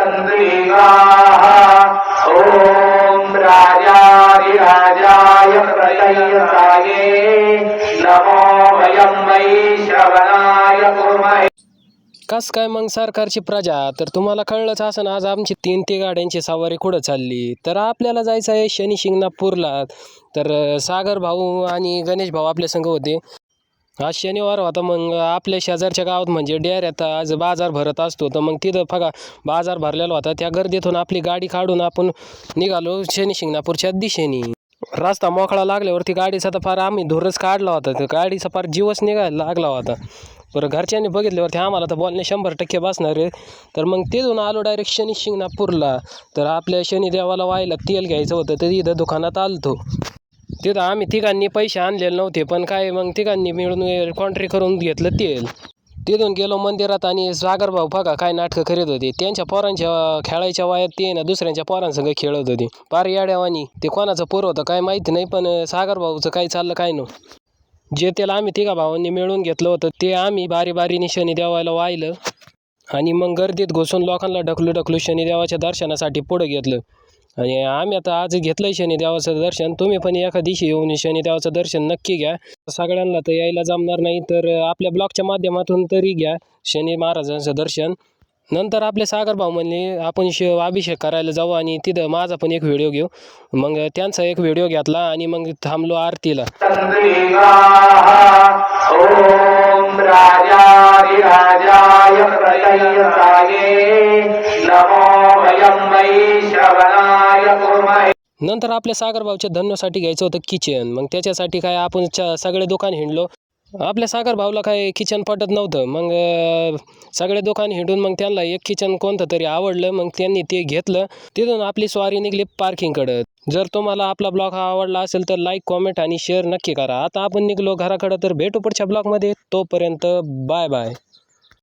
चन्द्रिकाः ॐ राजाधिराजाय प्रलयसाये नमो वयं वै श्रवणाय कुर्महे। कस काय मग सरकारची प्रजा? तर तुम्हाला कळलंच असं आज आमची तीन ते गाड्यांची सवारी कुठं चालली? तर आपल्याला जायचं आहे शनी शिंगणापूरला. तर सागर भाऊ आणि गणेश भाऊ आपल्या संग होते. आज शनिवार होता मग आपल्या शेजारच्या गावात म्हणजे डेऱ्यात आज बाजार भरत असतो तर मग तिथं बघा बाजार भरलेला होता. त्या गर्दीतून आपली गाडी काढून आपण निघालो शनी शिंगणापूरच्या दिशेने. रस्ता मोकळा लागल्यावरती गाडीचा तर फार आम्ही धुरच काढला होता तर गाडीचा फार जीवच निघायला लागला होता. बरं घरच्यांनी बघितल्यावरती आम्हाला तर बोलणे शंभर टक्के बसणार आहे. तर मग तिथून आलो डायरेक्ट शनी शिंगणापूरला. तर आपल्या शनिदेवाला व्हायला तेल घ्यायचं होतं तर इथं दुकानात आलतो. तिथं आम्ही तिघांनी पैसे आणलेले नव्हते पण काय मग तिघांनी मिळून कॉन्ट्री करून घेतलं तेल तिथून गेलो मंदिरात आणि सागरभाऊ बघा काय नाटकं करीत होते. त्यांच्या पोरांच्या खेळायच्या वयात ते ना दुसऱ्यांच्या पोरांसंग खेळत होते. पार याड्यावानी ते कोणाचं पोर होतं काय माहिती नाही पण सागरभाऊचं काय चाललं काय नो. जे त्याला आम्ही तिघा भावांनी मिळून घेतलं होतं ते आम्ही बारी बारीने शनी देवाला वाहिलं. आणि मग गर्दीत घुसून लोकांना ढकलू ढकलू शनिदेवाच्या दर्शनासाठी पुढं घेतलं. आणि आम्ही आता आज घेतलं आहे शनिदेवाचं दर्शन. तुम्ही पण एका दिवशी येऊन शनिदेवाचं दर्शन नक्की घ्या. सगळ्यांना तर यायला जमणार नाही तर आपल्या ब्लॉगच्या माध्यमातून तरी घ्या शनी महाराजांचं दर्शन. नंतर आपले सागर भाऊ म्हणले आपण शिव अभिषेक करायला जाऊ आणि तिथं माझा पण एक व्हिडिओ घेऊ. मग त्यांचा एक व्हिडिओ घेतला आणि मग थांबलो आरतीला. नमो नंतर आपल्या सागरभाऊच्या धन्योसाठी घ्यायचं होतं किचन मग त्याच्यासाठी काय आपण च सगळे दुकान हिंडलो. आपल्या सागर भाऊला काय किचन पटत नव्हतं. मग सगळे दुकान हिंडून मग त्यांना एक किचन कोणतं तरी आवडलं. मग त्यांनी ते घेतलं. तिथून आपली स्वारी निघली पार्किंगकडं जर तुम्हाला आपला ब्लॉग हा आवडला असेल तर लाईक कॉमेंट आणि शेअर नक्की करा. आता आपण निघलो घराकडं तर भेटू पुढच्या ब्लॉगमध्ये तोपर्यंत बाय बाय